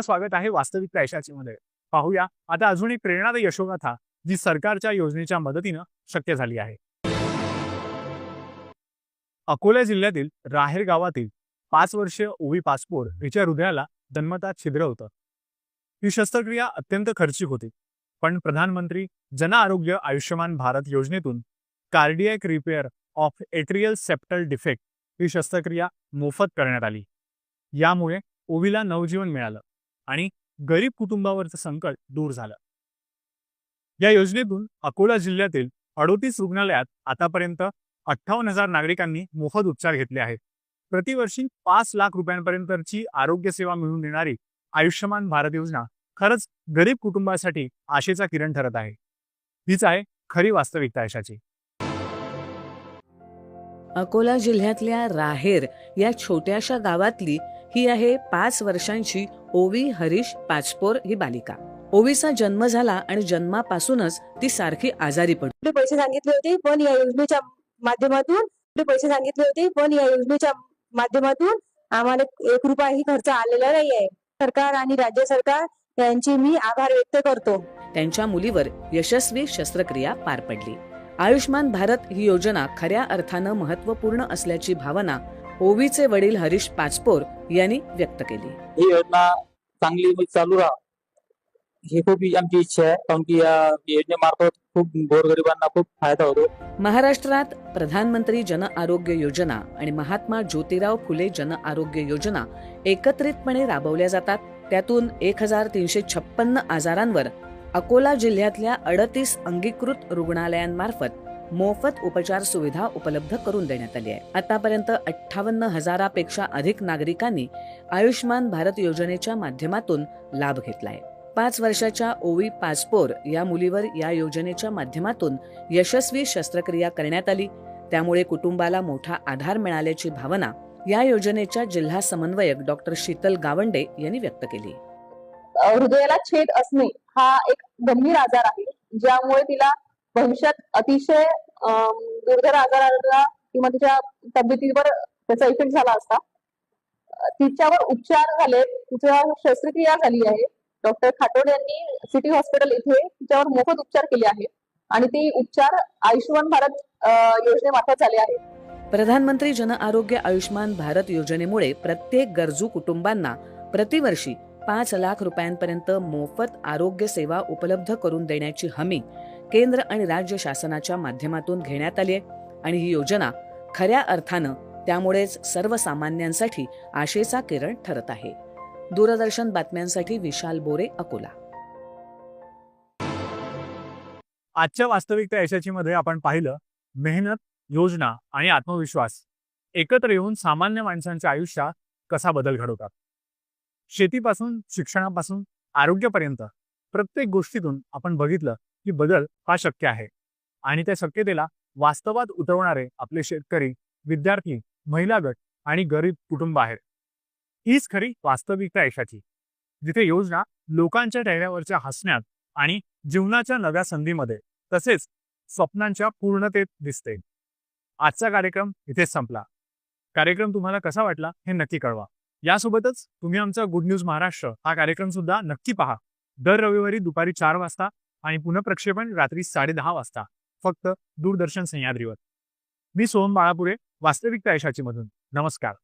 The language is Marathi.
स्वागत आहे वास्तविक यशाची मध्ये. पाहूया. आता अजून एक प्रेरणादायी यशोगाथा जी सरकारच्या योजनेच्या मदतीनं शक्य झाली आहे. अकोला जिल्ह्यातील राहेर गावातील पाच वर्षीय ओवी पासपोर हिच्या हृदयाला जन्मतात छिद्र होतं ही शस्त्रक्रिया अत्यंत खर्चिक होती. पण प्रधानमंत्री जन आरोग्य आयुष्यमान भारत योजनेतून cardiac repair of atrial septal defect ही शस्त्रक्रिया मोफत करण्यात आली. यामुळे ओवीला नवजीवन मिळालं. आणि गरीब कुटुंबावरचं संकट दूर झालं. या योजनेतून अकोला जिल्ह्यातील अडोतीस रुग्णालयात आतापर्यंत अठ्ठावन्न हजार नागरिकांनी मोफत उपचार घेतले आहेत. प्रतिवर्षी पाच लाख रुपयांपर्यंतची आरोग्य सेवा मिळवून देणारी आयुष्यमान भारत योजना खरंच गरीब कुटुंबासाठी आशेचा किरण ठरत आहे. हीच आहे खरी वास्तविकता यशाची. अकोला जिल्ह्यातल्या राहेर या छोट्याशा गावातली ही आहे पाच वर्षांची ओवी हरीश पाचपोर ही बालिका. ओवीचा जन्म झाला आणि जन्मापासूनच ती सारखी आजारी पडली पैसे सांगितले होते पण या योजनेच्या माध्यमातून. पैसे सांगितले होते पण या योजनेच्या माध्यमातून. आम्हाला एक रुपयाही खर्च आलेला नाही आहे सरकार आणि राज्य सरकार यांचे मी आभार व्यक्त करतो. त्यांच्या मुलीवर यशस्वी शस्त्रक्रिया पार पडली. आयुष्मान भारत ही योजना खऱ्या अर्थानं महत्त्वपूर्ण असल्याची भावना ओवीचे वडील हरीश पाचपोर यांनी व्यक्त केली. ही योजना चांगली म्हणजे चालू राहा. ही खूप आमची इच्छा आहे. कारण की या योजनेमार्फत खूप गोरगरिबांना खूप फायदा होतो. महाराष्ट्रात प्रधानमंत्री जन आरोग्य योजना आणि महात्मा ज्योतिराव फुले जन आरोग्य योजना एकत्रितपणे राबवल्या जातात. त्यातून एक हजार तीनशे छप्पन्न आजारांवर अकोला जिल्ह्यातल्या अडतीस अंगीकृत रुग्णालयांमार्फत मोफत उपचार सुविधा उपलब्ध करून देण्यात आली आहे. आतापर्यंत अठ्ठावन्न हजारापेक्षा अधिक नागरिकांनी आयुष्मान भारत योजनेच्या माध्यमातून लाभ घेतला आहे. पाच वर्षाच्या ओवी पासपोर या मुलीवर या योजनेच्या माध्यमातून यशस्वी शस्त्रक्रिया करण्यात आली. त्यामुळे कुटुंबाला मोठा आधार मिळाल्याची भावना या योजनेच्या जिल्हा समन्वयक डॉक्टर शीतल गावंडे यांनी व्यक्त केली. हृदयाला छेद असणे हा एक गंभीर आजार आहे. ज्यामुळे तिला भविष्यात अतिशय दुर्धर आजाराला किंवा तिच्या तब्येतीवर त्याचा इफेक्ट झाला असता. तिच्यावर उपचार झाले. तिच्या शस्त्रक्रिया झाली आहे. डॉक्टर खाटोड यांनी सिटी हॉस्पिटल इथे तिच्यावर मोफत उपचार केले आहे आणि ते उपचार आयुष्यमान भारत योजनेमार्फत झाले आहेत प्रधानमंत्री जन आरोग्य आयुष्मान भारत योजनेमुळे प्रत्येक गरजू कुटुंबांना प्रतिवर्षी पाच लाख रुपयांपर्यंत मोफत आरोग्य सेवा उपलब्ध करून देण्याची हमी केंद्र आणि राज्य शासनाच्या माध्यमातून घेण्यात आली आहे. आणि ही योजना खऱ्या अर्थानं त्यामुळेच सर्वसामान्यांसाठी आशेचा किरण ठरत आहे. दूरदर्शन बातम्यांसाठी विशाल बोरे अकोला. आजच्या वास्तविकता यशाची मध्ये आपण पाहिलं मेहनत योजना आणि आत्मविश्वास एकत्र येऊन सामान्य माणसांच्या आयुष्यात कसा बदल घडवतात. शेतीपासून शिक्षणापासून आरोग्यापर्यंत प्रत्येक गोष्टीतून आपण बघितलं की बदल हा शक्य आहे. आणि त्या शक्यतेला वास्तवात उतरवणारे आपले शेतकरी विद्यार्थी महिला गट आणि गरीब कुटुंब आहेत. हीच खरी वास्तविकता यशाची. जिथे योजना लोकांच्या चेहऱ्यावरच्या हसण्यात आणि जीवनाच्या नव्या संधीमध्ये तसेच स्वप्नांच्या पूर्णतेत दिसते. आजचा कार्यक्रम इथेच संपला. कार्यक्रम तुम्हाला कसा वाटला हे नक्की कळवा. यासोबतच तुम्ही आमचा गुड न्यूज महाराष्ट्र हा कार्यक्रम सुद्धा नक्की पहा. दर रविवारी दुपारी चार वाजता आणि पुनःप्रक्षेपण रात्री साडे दहा वाजता. फक्त दूरदर्शन सह्याद्रीवर. मी सोहम बाळापुरे वास्तविकता यशाची मधून. नमस्कार.